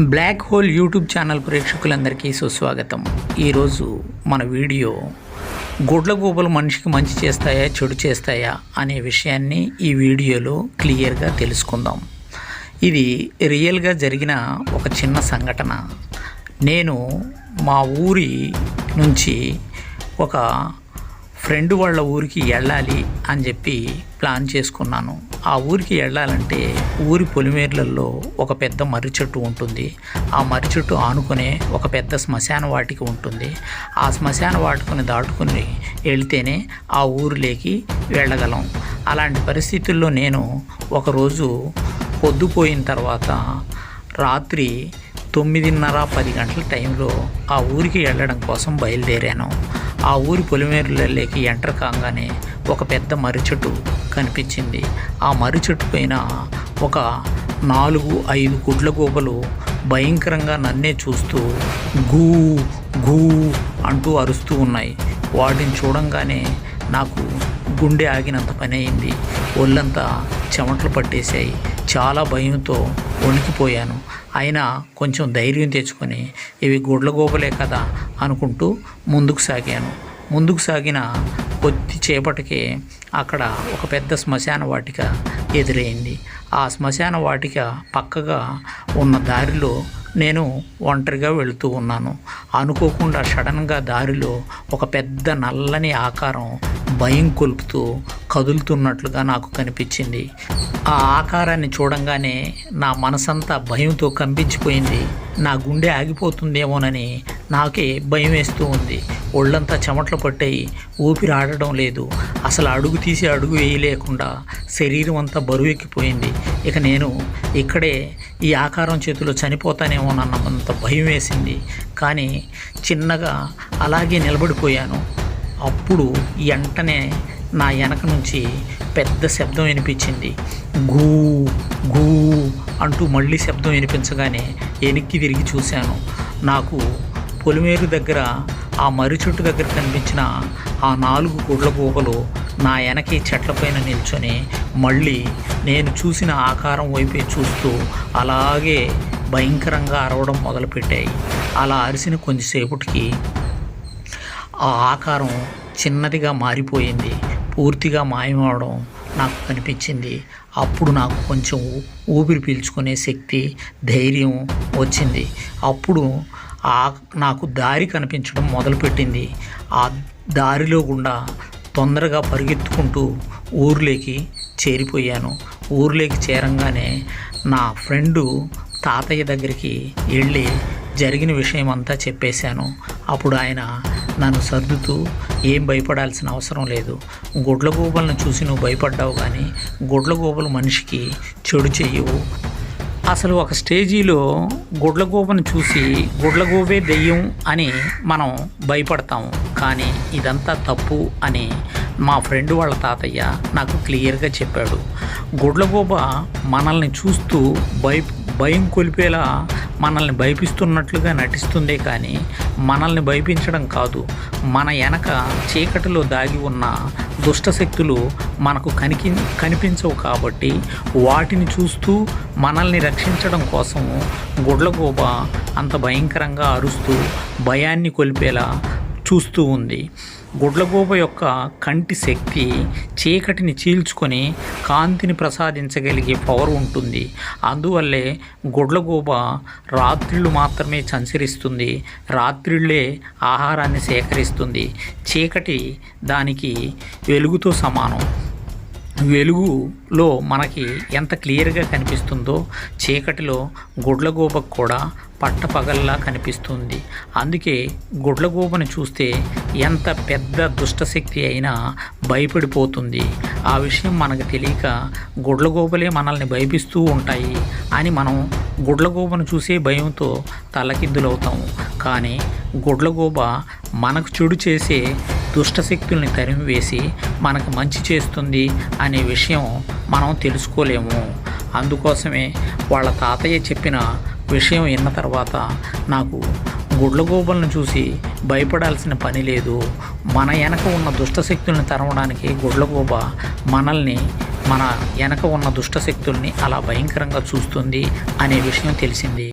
Black hole YouTube channel ప్రేక్షకులందరికీ సుస్వాగతం. ఈరోజు మన వీడియో గుడ్ల గూపలు మనిషికి మంచి చేస్తాయా చెడు చేస్తాయా అనే విషయాన్ని ఈ వీడియోలో క్లియర్గా తెలుసుకుందాం. ఇది రియల్గా జరిగిన ఒక చిన్న సంఘటన. నేను మా ఊరి నుంచి ఒక ఫ్రెండ్ వాళ్ళ ఊరికి వెళ్ళాలి అని చెప్పి ప్లాన్ చేసుకున్నాను. ఆ ఊరికి వెళ్ళాలంటే ఊరి పొలిమేర్లలో ఒక పెద్ద మర్రి చెట్టు ఉంటుంది. ఆ మర్రి చెట్టు ఆనుకునే ఒక పెద్ద శ్మశాన వాటికి ఉంటుంది. ఆ శ్మశాన వాటికని దాటుకుని వెళ్తేనే ఆ ఊరిలోకి వెళ్ళగలం. అలాంటి పరిస్థితుల్లో నేను ఒకరోజు పొద్దుపోయిన తర్వాత రాత్రి తొమ్మిదిన్నర పది గంటల టైంలో ఆ ఊరికి వెళ్ళడం కోసం బయలుదేరాను. ఆ ఊరి పొలిమేరులలోకి ఎంటర్ కాగానే ఒక పెద్ద మర్రి చెట్టు కనిపించింది. ఆ మర్రి చెట్టు పైన ఒక నాలుగు ఐదు గుడ్ల గోపలు భయంకరంగా నన్నే చూస్తూ గూ గూ అంటూ అరుస్తూ ఉన్నాయి. వాటిని చూడంగానే నాకు గుండె ఆగినంత పని అయింది ఒళ్ళంతా చెమటలు పట్టేశాయి. చాలా భయంతో వణికిపోయాను. అయినా కొంచెం ధైర్యం తెచ్చుకొని ఇవి గుడ్లగోపలే కదా అనుకుంటూ ముందుకు సాగాను. ముందుకు సాగిన కొద్ది చేపటికి అక్కడ ఒక పెద్ద శ్మశాన వాటిక ఎదురైంది. ఆ శ్మశాన వాటిక పక్కగా ఉన్న దారిలో నేను ఒంటరిగా వెళుతూ ఉన్నాను. అనుకోకుండా సడన్గా దారిలో ఒక పెద్ద నల్లని ఆకారం భయం కొలుపుతూ కదులుతున్నట్లుగా నాకు కనిపించింది. ఆ ఆకారాన్ని చూడంగానే నా మనసంతా భయంతో కంపించిపోయింది. నా గుండె ఆగిపోతుందేమోనని నాకే భయం వేస్తూ ఉంది. ఒళ్ళంతా చెమట్లు పట్టాయి. ఊపిరి ఆడడం లేదు. అసలు అడుగు తీసి అడుగు వేయలేకుండా శరీరం అంతా బరువెక్కిపోయింది. ఇక నేను ఇక్కడే ఈ ఆకారం చేతిలో చనిపోతానేమోనన్నంత భయం వేసింది కానీ చిన్నగా అలాగే నిలబడిపోయాను. అప్పుడు వెంటనే నా వెనక నుంచి పెద్ద శబ్దం వినిపించింది. గూ గూ అంటూ మళ్ళీ శబ్దం వినిపించగానే వెనక్కి తిరిగి చూశాను. నాకు పొలిమేరు దగ్గర ఆ మర్రి చెట్టు దగ్గర కనిపించిన ఆ నాలుగు గుడ్ల గోపలు నా వెనక చెట్లపైన నిల్చొని మళ్ళీ నేను చూసిన ఆకారం వైపే చూస్తూ అలాగే భయంకరంగా అరవడం మొదలుపెట్టాయి. అలా అరిసిన కొద్దిసేపటికి ఆ ఆకారం చిన్నదిగా మారిపోయింది. పూర్తిగా మాయమవడం నాకు కనిపించింది. అప్పుడు నాకు కొంచెం ఊపిరి పీల్చుకునే శక్తి ధైర్యం వచ్చింది. అప్పుడు ఆ నాకు దారి కనిపించడం మొదలుపెట్టింది. ఆ దారిలో గుండా తొందరగా పరిగెత్తుకుంటూ ఊర్లోకి చేరిపోయాను. ఊర్లోకి చేరంగానే నా ఫ్రెండు తాతయ్య దగ్గరికి వెళ్ళి జరిగిన విషయం అంతా చెప్పేశాను. అప్పుడు ఆయన నన్ను సర్దుతూ ఏం భయపడాల్సిన అవసరం లేదు. గుడ్లగూబలను చూసి నువ్వు భయపడ్డావు కానీ గుడ్లగూబలు మనిషికి చెడు చెయ్యవు. అసలు ఒక స్టేజీలో గుడ్లగూబను చూసి గుడ్లగూబే దెయ్యం అని మనం భయపడతాము. కానీ ఇదంతా తప్పు అని మా ఫ్రెండ్ వాళ్ళ తాతయ్య నాకు క్లియర్గా చెప్పాడు. గుడ్లగూబ మనల్ని చూస్తూ భయ భయం కొలిపేలా మనల్ని భయపిస్తున్నట్లుగా నటిస్తుందే కానీ మనల్ని భయపించడం కాదు. మన వెనక చీకటిలో దాగి ఉన్న దుష్టశక్తులు మనకు కనికి కనిపించవు కాబట్టి వాటిని చూస్తూ మనల్ని రక్షించడం కోసము గుడ్లగోబ అంత భయంకరంగా అరుస్తూ భయాన్ని కొలిపేలా చూస్తూ ఉంది. గుడ్లగూబ యొక్క కంటి శక్తి చీకటిని చీల్చుకొని కాంతిని ప్రసాదించగలిగే పవర్ ఉంటుంది. అందువల్లే గుడ్లగూబ రాత్రిళ్ళు మాత్రమే సంచరిస్తుంది. రాత్రిళ్ళే ఆహారాన్ని సేకరిస్తుంది. చీకటి దానికి వెలుగుతో సమానం. వెలుగులో మనకి ఎంత క్లియర్గా కనిపిస్తుందో చీకటిలో గుడ్లగూబకు కూడా పట్టపగల్లా కనిపిస్తుంది. అందుకే గుడ్లగూబను చూస్తే ఎంత పెద్ద దుష్టశక్తి అయినా భయపడిపోతుంది. ఆ విషయం మనకు తెలియక గుడ్లగూబలే మనల్ని భయపిస్తూ ఉంటాయి అని మనం గుడ్లగూబను చూసే భయంతో తలకిద్దులవుతాము కానీ గుడ్లగూబ మనకు చెడు చేసే దుష్టశక్తుల్ని తరిమివేసి మనకు మంచి చేస్తుంది అనే విషయం మనం తెలుసుకోలేము. అందుకోసమే వాళ్ళ తాతయ్య చెప్పిన విషయం విన్న తర్వాత నాకు గుడ్లగూబలను చూసి భయపడాల్సిన పని లేదు. మన వెనక ఉన్న దుష్టశక్తుల్ని తరవడానికి గుడ్లగూబ మనల్ని మన వెనక ఉన్న దుష్టశక్తుల్ని అలా భయంకరంగా చూస్తుంది అనే విషయం తెలిసింది.